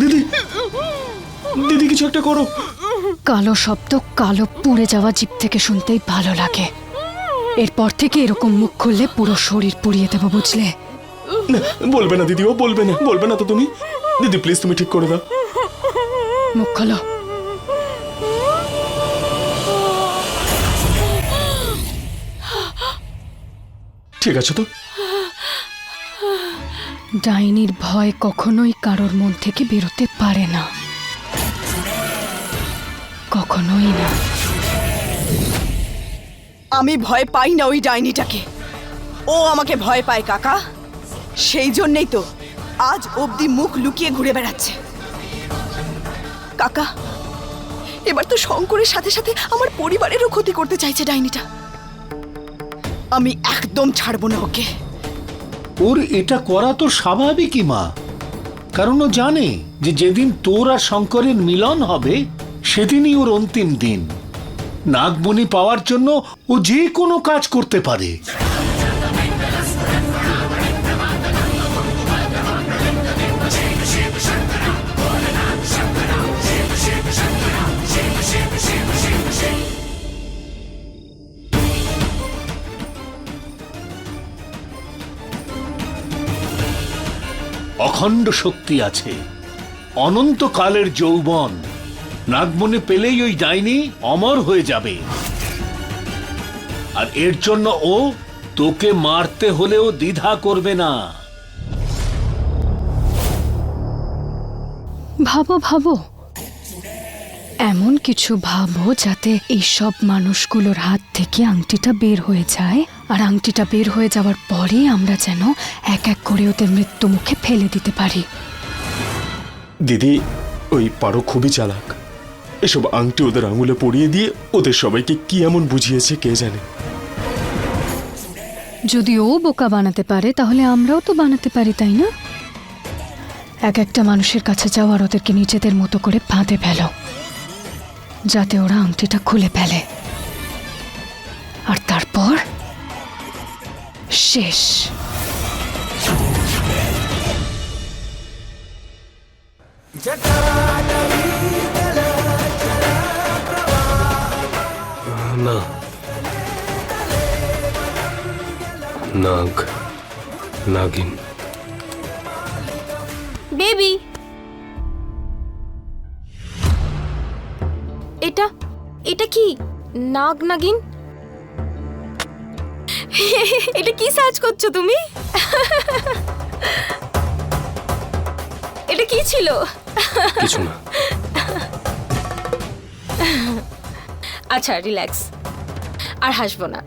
দিদি দিদি কিছু একটা করো। কালো শব্দ কালো পুড়ে যাওয়া জিপ থেকে শুনতেই ভালো লাগে। এরপর থেকে এরকম মুখ খুললে পুরো শরীর পুড়িয়ে দেবো বুঝলে? না বলবে না দিদি ও বলবে না বলবে না তো তুমি। দিদি প্লিজ তুমি ঠিক করে দাও। মুখ খোলো। ঠিক আছে তো? ডাইনির ভয় কখনোই কারোর মন থেকে বেরোতে পারে না। কখনোই না। আমি ভয় পাই না ওই ডাইনিটাকে। ও আমাকে ভয় পায়, কাকা। সেই জন্যই তো আজ অবধি মুখ লুকিয়ে ঘুরে বেড়াচ্ছে। কাকা, এবার তো শঙ্করের সাথে সাথে আমার পরিবারেরও ক্ষতি করতে চাইছে ডাইনিটা। আমি একদম ছাড়বো না ওকে। ওর এটা করা তো স্বাভাবিকই, মা। কারণ ও জানে যে যেদিন তোর আর শঙ্করের মিলন হবে, সেদিনই ওর অন্তিম দিন। নাগমণি পাওয়ার জন্য ও যে কোনো কাজ করতে পারে। অখণ্ড শক্তি আছে। অনন্তকালের যৌবন। নাগমণি পেলেই ওই ডাইনি অমর হয়ে যাবে। আর এর জন্য ও তোকে মারতে হলেও দ্বিধা করবে না। ভাবো ভাবো। এমন কিছু ভাবো যাতে এইসব মানুষগুলোর হাত থেকে আংটিটা বের হয়ে যায়। আর আংটিটা বের হয়ে যাওয়ার পরে আমরা যেন এক এক করে ওদের মৃত্যু মুখে ফেলে দিতে পারি। দিদি ওই পারো খুবই চালাক। এসব আংটি ওদের আঙুলে পরিয়ে দিয়ে ওদের সবাইকে কি এমন বুঝিয়েছে কে জানে? যদি ও বোকা বানাতে পারে তাহলে আমরাও তো বানাতে পারি তাই না? এক একটা মানুষের কাছে যাওয়ার ওদেরকে নিজেদের মতো করে ফাঁদে ফেলো যাতে ওরা আংটিটা খুলে ফেলে। আর তারপর? শেষ। না। নাগ। নাগিন। বেবি। এটা এটা কি? নাগ নাগিন? এটা কি সার্চ করছ তুমি? এটা কি ছিল? কিছু না। আচ্ছা রিল্যাক্স। আর হাসবো না।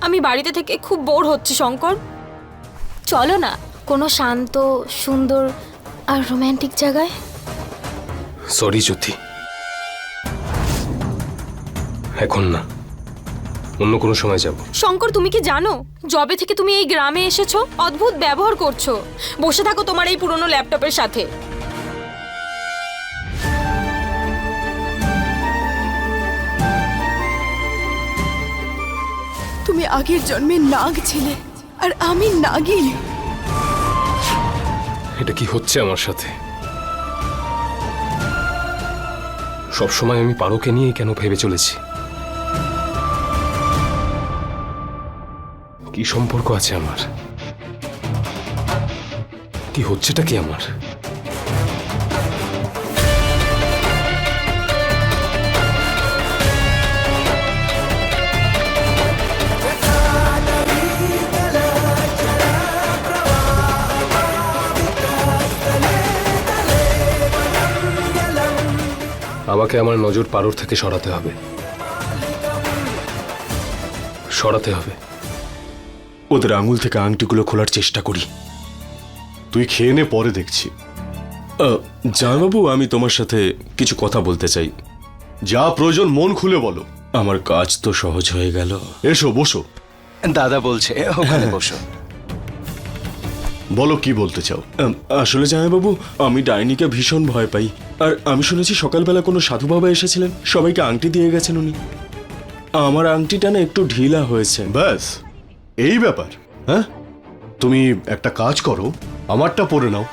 আমি বাড়িতে থেকে খুব বোর হচ্ছে শঙ্কর। চলো না কোনো শান্ত সুন্দর আর রোম্যান্টিক জায়গায়। সরি জ্যোতি। এখন না। অন্য কোনো সময় যাব। শঙ্কর তুমি কি জানো? জবে থেকে তুমি এই গ্রামে এসেছ অদ্ভুত ব্যবহার করছ। বসে থাকো তোমার এই পুরনো ল্যাপটপের সাথে। তুমি আগের জন্মে নাগ ছিলে আর আমি নাগিন এটা কি হচ্ছে আমার সাথে? সব সময় আমি পারোকে নিয়ে কেন ভেবে চলেছি? কি সম্পর্ক আছে আমার? কি হচ্ছেটা কি আমার? আমাকে আমার নজর পারোর থেকে সরাতে হবে। সরাতে হবে। ওদের আঙুল থেকে আংটিগুলো খোলার চেষ্টা করি। তুই খেয়ে নে পরে দেখছি। আহ, আমি তোমার সাথে কিছু কথা বলতে চাই। যা প্রয়োজন মন খুলে বলো। আমার কাজ তো সহজ হয়ে গেল। এসো বসো। দাদা বলছে ওখানে বসো বলো কি বলতে চাও? আসলে জামাইবাবু আমি ডাইনিকে ভীষণ ভয় পাই। আর আমি শুনেছি সকালবেলা কোনো সাধু বাবা এসেছিলেন সবাইকে আংটি দিয়ে গেছেন উনি। আমার আংটিটা না একটু ঢিলা হয়েছে। ব্যাস। এই ব্যাপার হ্যাঁ? তুমি একটা কাজ করো, আমারটা পরে নাও।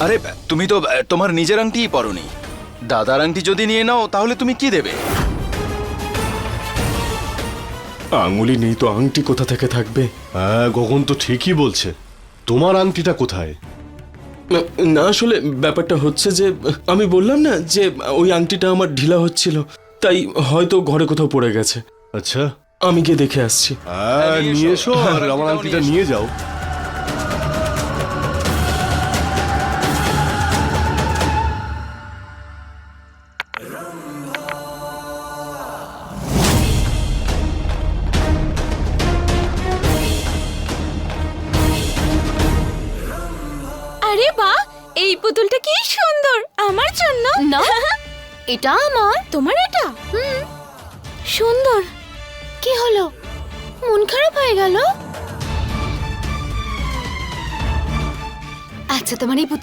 আরে, তুমি তো, তোমার নিজের আংটিই পরনি। দাদার আংটি যদি নিয়ে নাও, তাহলে তুমি কি দেবে? আঙুলি নেই তো আংটি কোথা থেকে থাকবে? হ্যাঁ গগন তো ঠিকই বলছে। তোমার আংটিটা কোথায়? না, আসলে ব্যাপারটা হচ্ছে যে আমি বললাম না যে ওই আংটিটা আমার ঢিলা হচ্ছিল তাই হয়তো ঘরে কোথাও পড়ে গেছে। আচ্ছা। আমি গিয়ে দেখে আসছি। হ্যাঁ নিয়ে। এসো আর আমার আংটিটা নিয়ে যাও।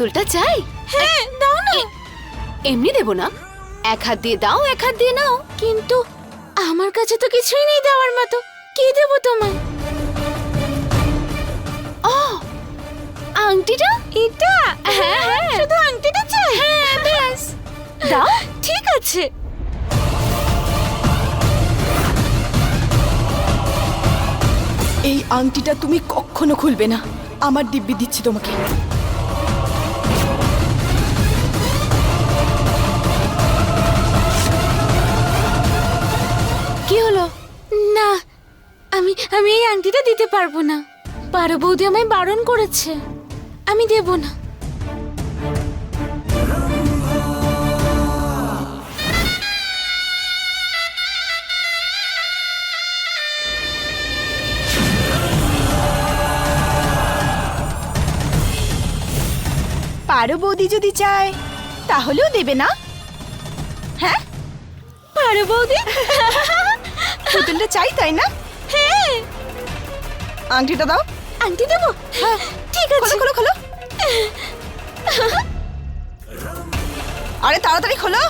পুতুলটা চাই? হ্যাঁ দাও না। এমনি দেবো না। এক হাত দিয়ে দাও এক হাত দিয়ে নাও। কিন্তু আমার কাছে তো কিছুই নেই দেওয়ার মতো। কি দেবো তোমায়? ও আংটিটা? এটা? হ্যাঁ হ্যাঁ। শুধু আংটিটা চাই? হ্যাঁ ব্যাস। দাও। ঠিক আছে। এই আংটিটা তুমি কখনো খুলবে না। আমার দিব্যি দিচ্ছি তোমাকে। না আমি আমি এই আংটিটা দিতে পারব না। পারো বৌদি আমায় বারণ করেছে। আমি দেব না। পারো বৌদি যদি চায় তাহলেও দেবে না। হ্যাঁ? পারো বৌদি? পুতুলটা চাই তাই না? হ্যাঁ। আংটিটা দাও। আংটি দেবো? হ্যাঁ। ঠিক আছে। খোলো খোলো আরে তাড়াতাড়ি খোলো।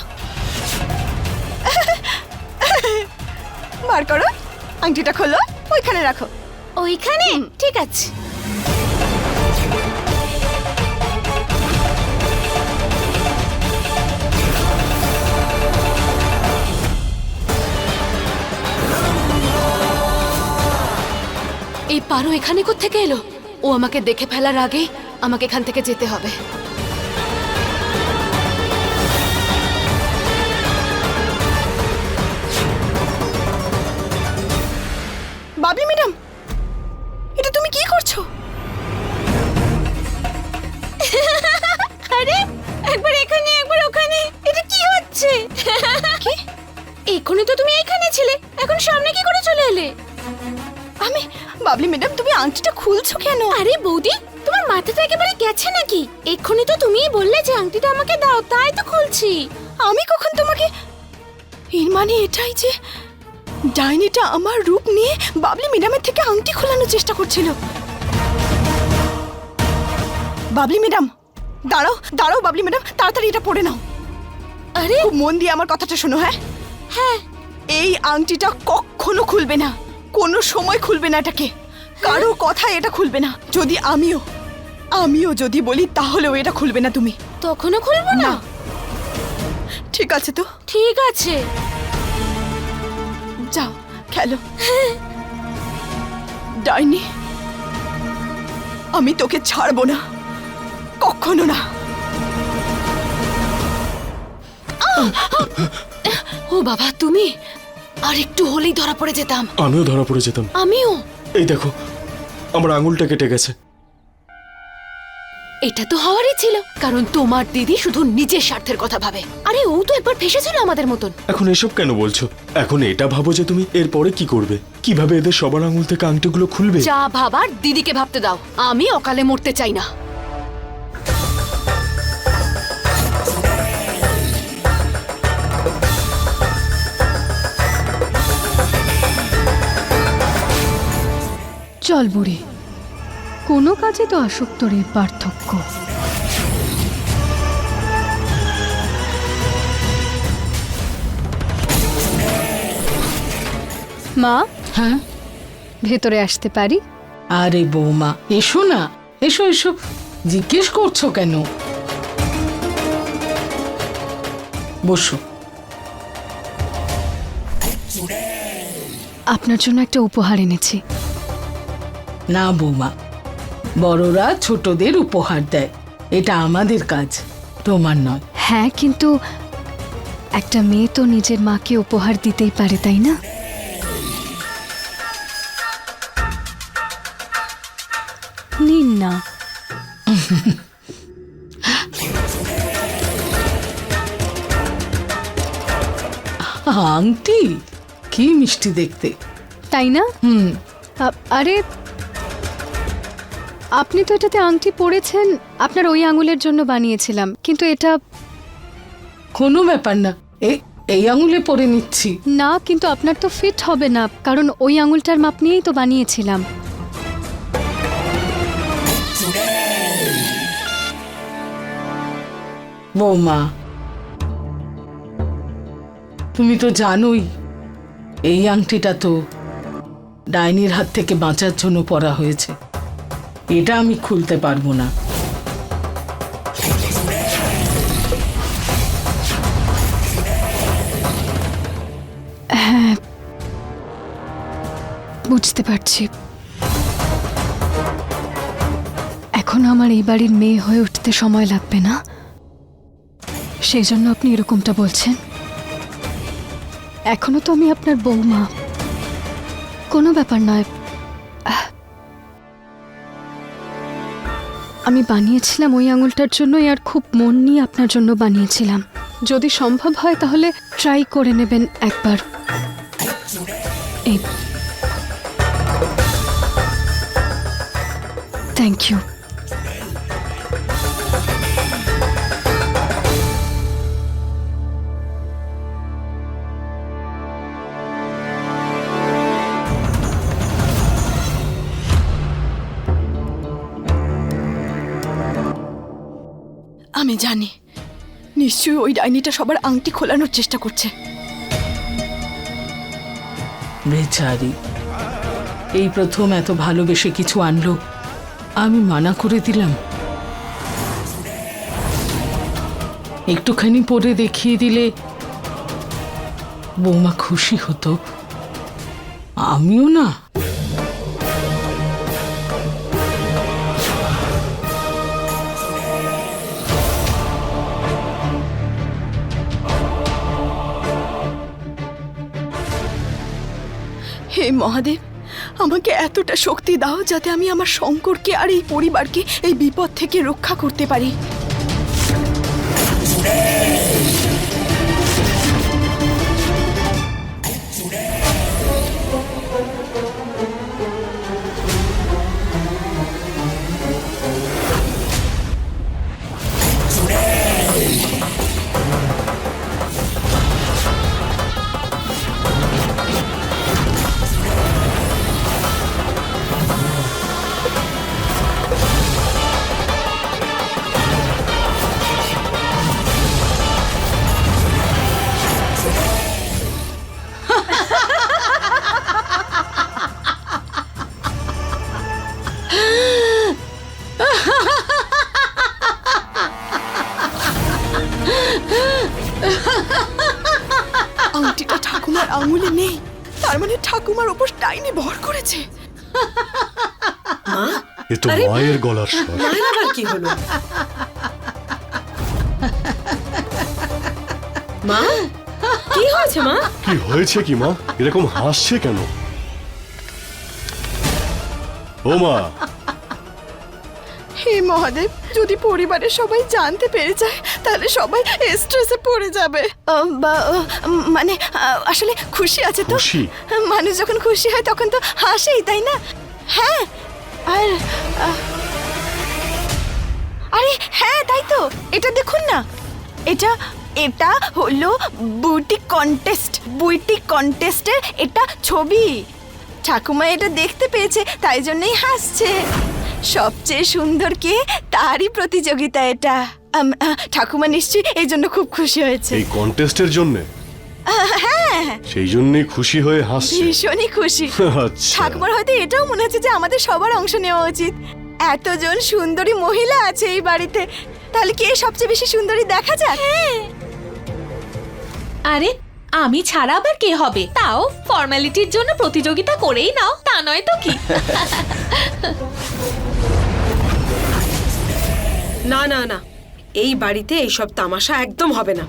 বার করো। আংটিটা খোলো। ওইখানে রাখো। ওইখানে? ঠিক আছে। এই পারো এখানে থেকে এলো? ও আমাকে দেখে ফেলার আগে আমাকে এখান থেকে যেতে হবে। বাবলি ম্যাডাম এটা তুমি কি করছ? আরে একবার এখানে একবার ওখানে। এটা কি হচ্ছে? কি? এক্ষুনি তো তুমি এখানে ছিলে। এখন সামনে কি করে চলে এলে? আমি বাবলি ম্যাডাম তুমি আংটিটা খুলছো কেন? আরে বৌদি তোমার মাথাটা একেবারে গেছে নাকি? এক্ষুনি তো তুমিই বললে যে আংটিটা আমাকে দাও তাই তো খুলছি। আমি কখন তোমাকে এর মানে এটাই যে ডাইনিটা আমার রূপ নিয়ে বাবলি ম্যাডামের থেকে আংটি খোলানোর চেষ্টা করছিল। বাবলি ম্যাডাম দাঁড়াও দাঁড়াও বাবলি ম্যাডাম তাড়াতাড়ি এটা পড়ে নাও। আরে মন দিয়ে আমার কথাটা শোনো হ্যাঁ? হ্যাঁ। এই আংটিটা কখনো খুলবে না। কোনো সময় খুলবে না এটাকে। কারও কথা এটা খুলবে না। যদি আমিও আমিও যদি বলি তাহলেও এটা খুলবে না তুমি। তখনও খুলবো না? না। ঠিক আছে তো? ঠিক আছে। যাও খেলো। ডাইনি আমি তোকে ছাড়বো না। কখনো না। ও বাবা তুমি আর একটু হলেই ধরা পড়ে যেতাম। আমিও ধরা পড়ে যেতাম। আমিও? এই দেখো আমার আঙুলটা কেটে গেছে। এটা তো হওয়ারই ছিল কারণ তোমার দিদি শুধু নিজের স্বার্থের কথা ভাবে। আরে ও তো একবার ফেসেছিল আমাদের মতন। এখন এসব কেন বলছো? এখন এটা ভাবো যে তুমি এরপরে কি করবে? কীভাবে এদের সবার আঙুল থেকে আংটিগুলো খুলবে? যা ভাবার দিদিকে ভাবতে দাও। আমি অকালে মরতে চাই না। চল বুড়ি। কোনো কাজে তো আসক্ত রে পার্থক্য। মা হ্যাঁ? ভেতরে আসতে পারি? আরে বৌমা এসো না। এসো এসো। জিজ্ঞেস করছ কেন? বসো। আপনার জন্য একটা উপহার এনেছি। না বৌমা। বড়রা ছোটদের উপহার দেয়। এটা আমাদের কাজ তোমার নয়। হ্যাঁ কিন্তু একটা মেয়ে তো নিজের মাকে উপহার দিতেই পারে তাই না? নিন না। আংটি কি মিষ্টি দেখতে। তাই না? হুম। আরে আপনি তো এটাতে আংটি পরেছেন আপনার ওই আঙুলের জন্য বানিয়েছিলাম কিন্তু এটা কোনো ব্যাপার না। এই এই আঙুলে পরে নিচ্ছি। না কিন্তু আপনার তো ফিট হবে না কারণ ওই আঙুলটার মাপ নিয়েই তো বানিয়েছিলাম। বৌমা তুমি তো জানোই এই আংটিটা তো ডাইনির হাত থেকে বাঁচার জন্য পরা হয়েছে। এটা আমি খুলতে পারব না। বুঝতে পারছি। এখন আমার এই বাড়ির মেয়ে হয়ে উঠতে সময় লাগবে না? সেই জন্য আপনি এরকমটা বলছেন? এখনও তো আমি আপনার বৌমা কোনো ব্যাপার নয়। আমি বানিয়েছিলাম ওই আঙুলটার জন্যই আর খুব মন নিয়ে আপনার জন্য বানিয়েছিলাম। যদি সম্ভব হয় তাহলে ট্রাই করে নেবেন একবার। এই। থ্যাংক ইউ আমি জানি। নিশ্চয়ই ওই ডাইনিটা সবার আংটি খোলানোর চেষ্টা করছে। বেচারি, এই প্রথম এত ভালোবেসে কিছু আনলো, আমি মানা করে দিলাম। একটুখানি পরে দেখিয়ে দিলে বৌমা খুশি হতো। আমিও না। মহাদেব, আমাকে এতটা শক্তি দাও যাতে আমি আমার শঙ্করকে আর এই পরিবারকে এই বিপদ থেকে রক্ষা করতে পারি। তার মানে ঠাকুমার ডাইনি ভর করেছে। এ তো মায়ের গলার স্বর। আবার কি হলো? মা? কি হয়েছে মা? কি হয়েছে কি মা? এরকম হাসছে কেন? ও মা! হে মহাদেব যদি পরিবারের সবাই জানতে পেরে যায় তাহলে সবাই স্ট্রেসে পড়ে যাবে। বা, মানে আসলে খুশি আছে তো? মানুষ যখন খুশি হয় তখন তো হাসেই তাই না? হ্যাঁ। আর আরে হ্যাঁ তাই তো। এটা দেখুন না। এটা এটা হলো বুটি কন্টেস্ট বুইটি কন্টেস্টের এটা ছবি। ঠাকুমা এটা দেখতে পেয়েছে তাই জন্যই হাসছে। সবচেয়ে সুন্দর কে? তারই প্রতিযোগিতা এটা। ঠাকুমা নিশ্চয়ই এই জন্য খুব খুশি হয়েছে। এই কন্টেস্টের জন্য? হ্যাঁ। সেই জন্যই খুশি হয়ে হাসছে। ভীষণই খুশি। আচ্ছা। ঠাকুমার হয়তো এটাও মনে হচ্ছে যে আমাদের সবার অংশ নেওয়া উচিত। এতজন সুন্দরী মহিলা আছে এই বাড়িতে। তাহলে কে সবচেয়ে বেশি সুন্দরী দেখা যাক? আরে আমি ছাড়া আবার কে হবে? তাও ফর্মালিটির জন্য প্রতিযোগিতা করেই নাও তা নয় তো কি? না না না। এই বাড়িতে এইসব তামাশা একদম হবে না।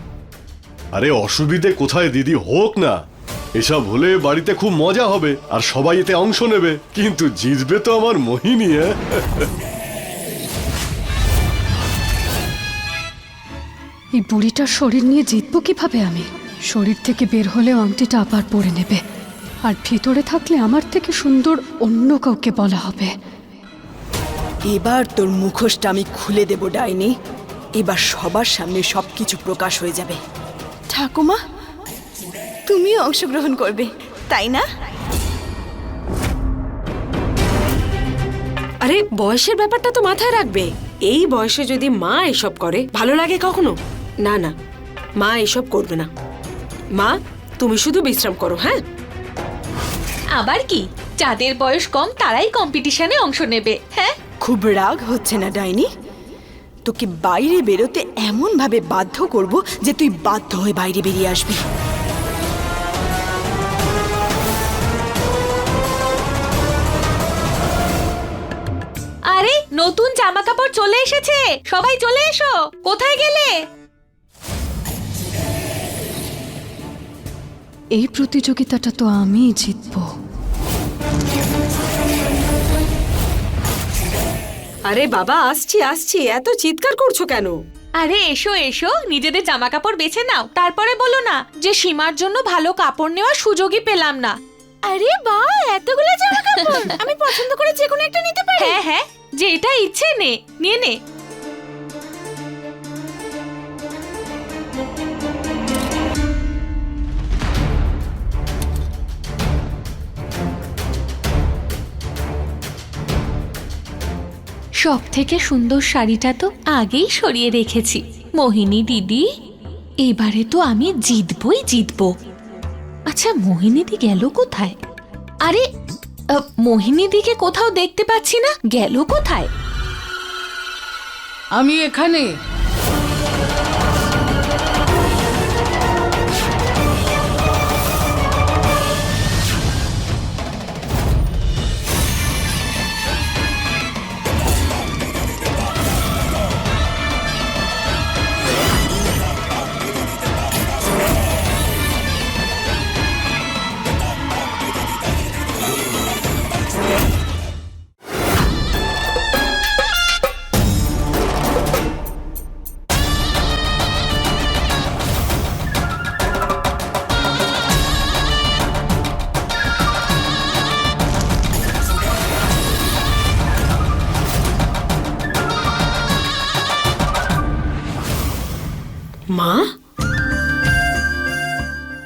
আরে অসুবিধে কোথায় দিদি? হোক না। এসব হলে বাড়িতে খুব মজা হবে আর সবাই এতে অংশ নেবে। কিন্তু জিতবে তো আমার মোহিনী হ্যাঁ? এই বুড়িটার শরীর নিয়ে জিতবো কীভাবে আমি? শরীর থেকে বের হলেও আংটিটা আবার পরে নেবে। আর ভিতরে থাকলে আমার থেকে সুন্দর অন্য কাউকে বলা হবে। এবার তোর মুখোশটা আমি খুলে দেব ডাইনি। এবার সবার সামনে সব কিছু প্রকাশ হয়ে যাবে। ঠাকুমা তুমিও অংশগ্রহণ করবে তাই না? আরে বয়সের ব্যাপারটা তো মাথায় রাখবে। এই বয়সে যদি মা এসব করে ভালো লাগে কখনো? না না মা এসব করবে না। মা তুমি শুধু বিশ্রাম করো হ্যাঁ? আবার কি? যাদের বয়স কম তারাই কম্পিটিশনে অংশ নেবে হ্যাঁ? খুব রাগ হচ্ছে না ডাইনি? তোকে বাইরে বেরোতে এমন ভাবে বাধ্য করব যে তুই বাধ্য হয়ে বাইরে বেরিয়ে আসবি। আরে নতুন জামা কাপড় চলে এসেছে! সবাই চলে এসো! কোথায় গেলে? এই প্রতিযোগিতাটা তো আমিই জিতবো। আরে বাবা আসছি আসছি। এত চিৎকার করছ কেন? আরে এসো এসো। নিজেদের জামা কাপড় বেছে নাও। তারপরে বলো না যে সীমার জন্য ভালো কাপড় নেওয়ার সুযোগই পেলাম না। আরে বা এতগুলো জামা কাপড় আমি পছন্দ করে যে কোনো একটা নিতে পারি। হ্যাঁ হ্যাঁ। যে এটা ইচ্ছে নে নিয়ে নে। সব থেকে সুন্দর শাড়িটা তো আগেই সরিয়ে রেখেছি। মোহিনী দিদি, এবারে তো আমি জিতবই জিতব। আচ্ছা মোহিনীদি গেল কোথায়? আরে মোহিনীদিকে কোথাও দেখতে পাচ্ছি না, গেল কোথায়? আমি এখানে।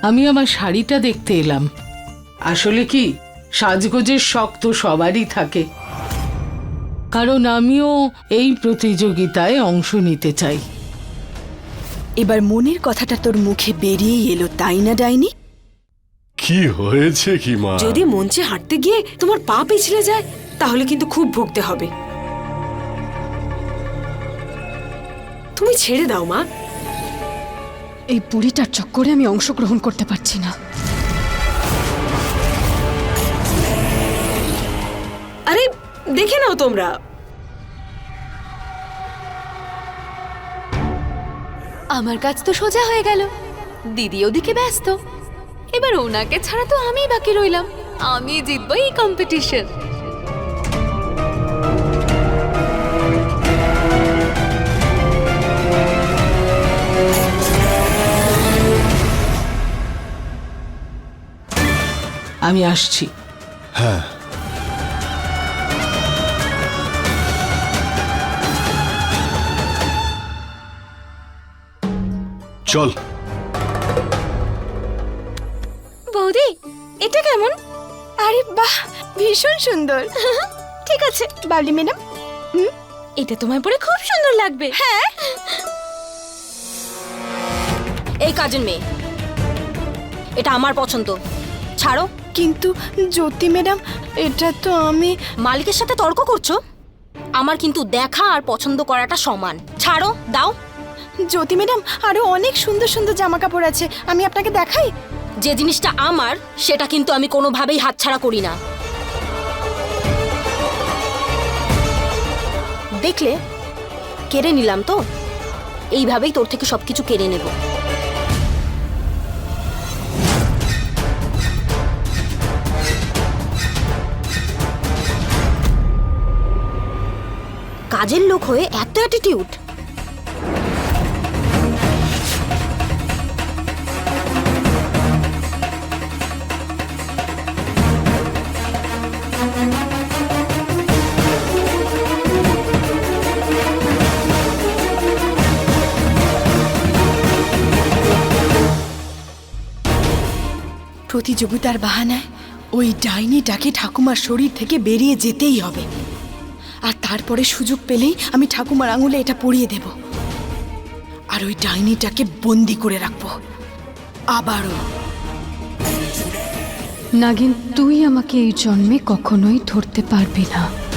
আমি আমার শাড়িটা দেখতে এলাম। আসলে কি সাজগোজের শখ তো সবারই থাকে। কারণ আমিও এই প্রতিযোগিতায় অংশ নিতে চাই। এবার মনের কথাটা তোর মুখে বেরিয়ে এলো তাই না ডাইনি? কি হয়েছে কি মা? যদি মঞ্চে হাঁটতে গিয়ে তোমার পা পিছলে যায় তাহলে কিন্তু খুব ভুগতে হবে। তুমি ছেড়ে দাও মা। এই বুড়িটার চক্করে আমি অংশগ্রহণ করতে পারছি না। আরে দেখে নাও তোমরা। আমার কাজ তো সোজা হয়ে গেল। দিদি ওদিকে ব্যস্ত। এবার ওনাকে ছাড়া তো আমিই বাকি রইলাম। আমি জিতবো এই কম্পিটিশন আমি আসছি। হ্যাঁ। চল। বৌদি এটা কেমন? আরে বাহ ভীষণ সুন্দর। ঠিক আছে বাবলি ম্যাডাম। এটা তোমায় পরে খুব সুন্দর লাগবে। হ্যাঁ। এই কাজের মেয়ে। এটা আমার পছন্দ। ছাড়ো। কিন্তু জ্যোতি ম্যাডাম এটা তো আমি মালিকের সাথে তর্ক করছ? আমার কিন্তু দেখা আর পছন্দ করাটা সমান। ছাড়ো দাও। জ্যোতি ম্যাডাম আরও অনেক সুন্দর সুন্দর জামা কাপড় আছে। আমি আপনাকে দেখাই? যে জিনিসটা আমার সেটা কিন্তু আমি কোনোভাবেই হাতছাড়া করি না। দেখলে কেড়ে নিলাম তো? এইভাবেই তোর থেকে সবকিছু কেড়ে নেব। কাজের লোক হয়ে এত অ্যাটিটিউড প্রতিযোগিতার বাহানায় ওই ডাইনিটাকে ঠাকুমার শরীর থেকে বেরিয়ে যেতেই হবে। তারপরে সুযোগ পেলেই আমি ঠাকুমার আঙুলে এটা পরিয়ে দেব। আর ওই ডাইনিটাকে বন্দি করে রাখব। আবারও। নাগিন, তুই আমাকে এই জন্মে কখনোই ধরতে পারবি না।